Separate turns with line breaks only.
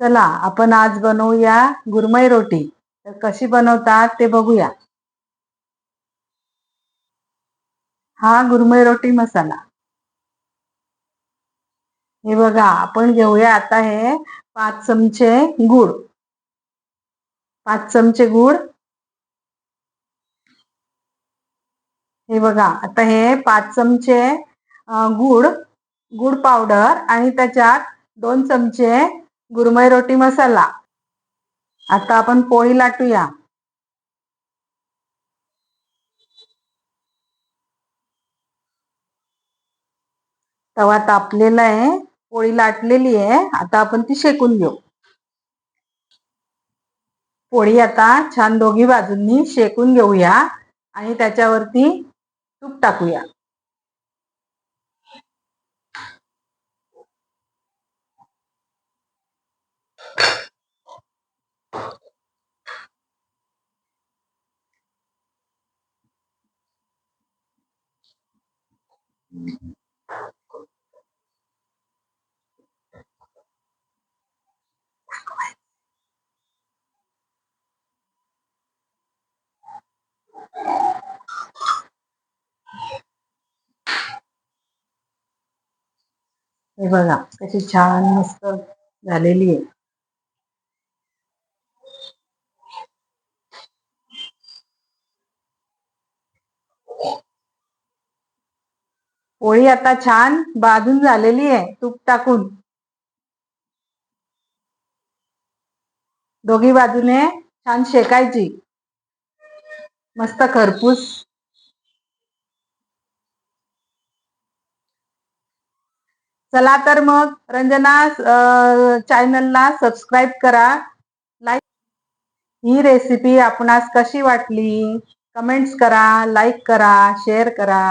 चला आपण आज बनवूया गुरमई रोटी. तर कशी बनवतात ते बघूया. हा गुरमई रोटी मसाला. हे बघा आपण घेऊया आता हे पाच चमचे गुळ. पाच चमचे गुळ. हे बघा आता हे पाच चमचे गुळ. गुळ पावडर आणि त्याच्यात दोन चमचे गुरमय रोटी मसाला. आता आपण पोळी लाटूया. तवा तापलेला आहे पोळी लाटलेली आहे आता आपण ती शेकून घेऊ. पोळी आता छान दोघी बाजूंनी शेकून घेऊया आणि त्याच्यावरती तूप टाकूया. हे बघा कशी छान मस्त झालेली आहे. पोळी आता छान बाजून झालेली आहे तूप टाकून. दोघी बाजूने छान शेकायची. मस्त खरपूस. चला तर मग रंजना चॅनलला सबस्क्राईब करा. लाईक ही रेसिपी आपणास कशी वाटली? कमेंट्स करा लाईक करा शेअर करा.